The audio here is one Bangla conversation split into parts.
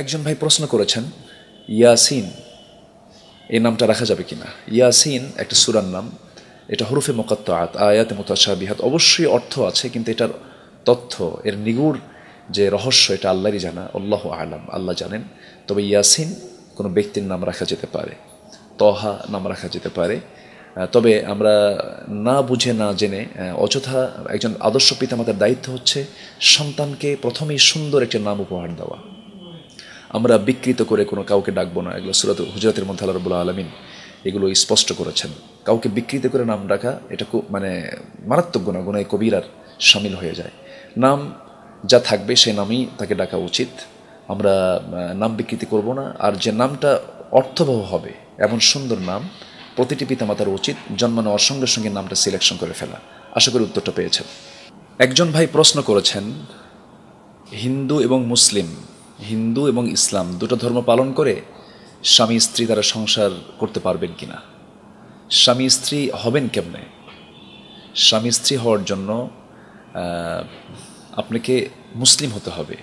একজন ভাই প্রশ্ন করেছেন, ইয়াসিন এই নামটা রাখা যাবে কিনা? ইয়াসিন একটা সুরার নাম, এটা হরুফে মোকাত্তাত আয়াতে মোতাশাবিহাত, অবশ্যই অর্থ আছে, কিন্তু এটার তথ্য, এর নিগুড় যে রহস্য, এটা আল্লাহরই জানা, আল্লাহ আলাম, আল্লাহ জানেন। তবে ইয়াসিন কোনো ব্যক্তির নাম রাখা যেতে পারে, তহা নাম রাখা যেতে পারে। তবে আমরা না বুঝে, না জেনে অযথা একজন আদর্শ পিতামাতার দায়িত্ব হচ্ছে সন্তানকে প্রথমেই সুন্দর একটা নাম উপহার দেওয়া। আমরা বিকৃত করে কোনো কাউকে ডাকবো না। এগুলো সুরাত হুজরাতের মধ্যে আল্লাহ রবুল্লা আলমিন এগুলো স্পষ্ট করেছেন। কাউকে বিকৃত করে নাম ডাকা, এটা খুব মানে মারাত্মক গুণা গুণায় কবিরার সামিল হয়ে যায়। নাম যা থাকবে সেই নামই তাকে ডাকা উচিত। আমরা নাম বিকৃতি করব না। আর যে নামটা অর্থবহ হবে, এমন সুন্দর নাম, প্রতিটি পিতামাতার উচিত জন্মানো নেওয়ার সঙ্গে সঙ্গে নামটা সিলেকশন করে ফেলা। আশা করি উত্তরটা পেয়েছেন। একজন ভাই প্রশ্ন করেছেন, হিন্দু এবং মুসলিম হিন্দু এবং ইসলাম দুটো ধর্ম পালন করে স্বামী স্ত্রী তারা সংসার করতে পারবেন কিনা? স্বামী স্ত্রী হবেন কেমনে? স্বামী স্ত্রী হওয়ার জন্য আপনাকে মুসলিম হতে হবে।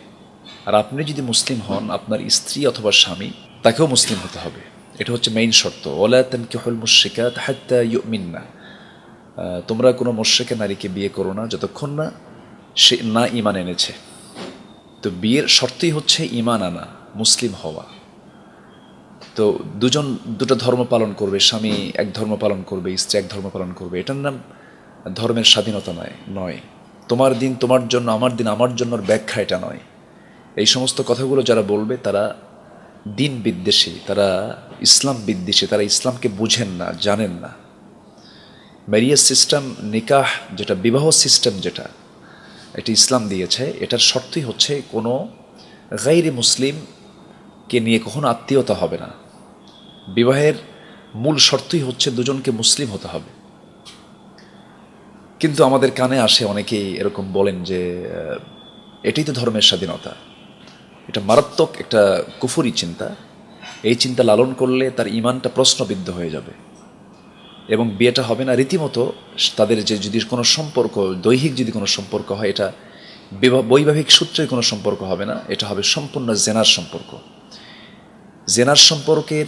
আর আপনি যদি মুসলিম হন, আপনার স্ত্রী অথবা স্বামী, তাকেও মুসলিম হতে হবে। এটা হচ্ছে মেইন শর্ত। ওলা তানকিহুল মুশরিকাত হাত্তা ইউমিন্না। তোমরা কোনো মোর্শেকে নারীকে বিয়ে করো না, যতক্ষণ না সে না ইমান এনেছে। তো বিয়ের শর্তই হচ্ছে ইমান আনা, মুসলিম হওয়া। তো দুজন, দুটো ধর্ম পালন করবে, স্বামী এক ধর্ম পালন করবে, স্ত্রী এক ধর্ম পালন করবে, এটার নাম ধর্মের স্বাধীনতা নয় নয়। তোমার দিন তোমার জন্য, আমার দিন আমার জন্য ব্যাখ্যা এটা নয়। এই সমস্ত কথাগুলো যারা বলবে, তারা দিন বিদ্বেষী, তারা ইসলাম বিদ্বেষী, তারা ইসলামকে বুঝেন না, জানেন না। ম্যারিয়াজ সিস্টেম নিকাহ যেটা, বিবাহ সিস্টেম যেটা এটি ইসলাম দিয়েছে। এটার শর্তই হচ্ছে কোনো গাইরি মুসলিমকে নিয়ে কখনো আত্মীয়তা হবে না। বিবাহের মূল শর্তই হচ্ছে দুজনকে মুসলিম হতে হবে। কিন্তু আমাদের কানে আসে অনেকেই এরকম বলেন যে এটাই তো ধর্মের স্বাধীনতা। এটা মারাত্মক একটা কুফুরি চিন্তা। এই চিন্তা লালন করলে তার ইমানটা প্রশ্নবিদ্ধ হয়ে যাবে। এবং বিয়েটা হবে না, রীতিমতো তাদের যে যদি কোনো সম্পর্ক, দৈহিক যদি কোনো সম্পর্ক হয়, এটা বৈবাহিক সূত্রে কোনো সম্পর্ক হবে না, এটা হবে সম্পূর্ণ জেনার সম্পর্ক। জেনার সম্পর্কের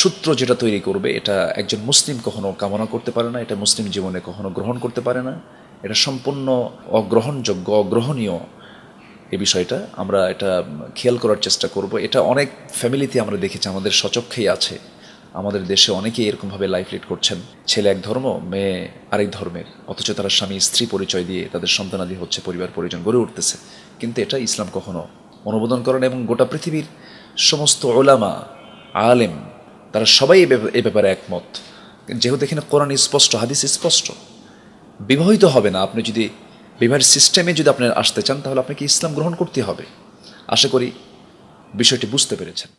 সূত্র যেটা তৈরি করবে, এটা একজন মুসলিম কখনো কামনা করতে পারে না, এটা মুসলিম জীবনে কখনো গ্রহণ করতে পারে না। এটা সম্পূর্ণ অগ্রহণযোগ্য, অগ্রহণীয় এ বিষয়টা আমরা এটা খেয়াল করার চেষ্টা করব। এটা অনেক ফ্যামিলিতে আমরা দেখেছি, আমাদের সচক্ষেই আছে। আমাদের দেশে অনেকেই এরকমভাবে লাইফ লিড করছেন। ছেলে এক ধর্ম, মেয়ে আরেক ধর্মের। অথচ তারা স্বামী, স্ত্রী পরিচয় দিয়ে তাদের সন্তানাদি হচ্ছে পরিবার, পরিজন গড়ে উঠতেছে। কিন্তু এটা ইসলাম কখনো অনুমোদন করে না এবং গোটা পৃথিবীর সমস্ত ওলামা, আলেম, তারা সবাই এ ব্যাপারে একমত। যেহেতু এখানে কোরআন স্পষ্ট, হাদিস স্পষ্ট। বিবাহিত হবে না। আপনি যদি বিবাহের সিস্টেমে যদি আপনি আসতে চান, তাহলে আপনাকে ইসলাম গ্রহণ করতে হবে। আশা করি বিষয়টি বুঝতে পেরেছেন।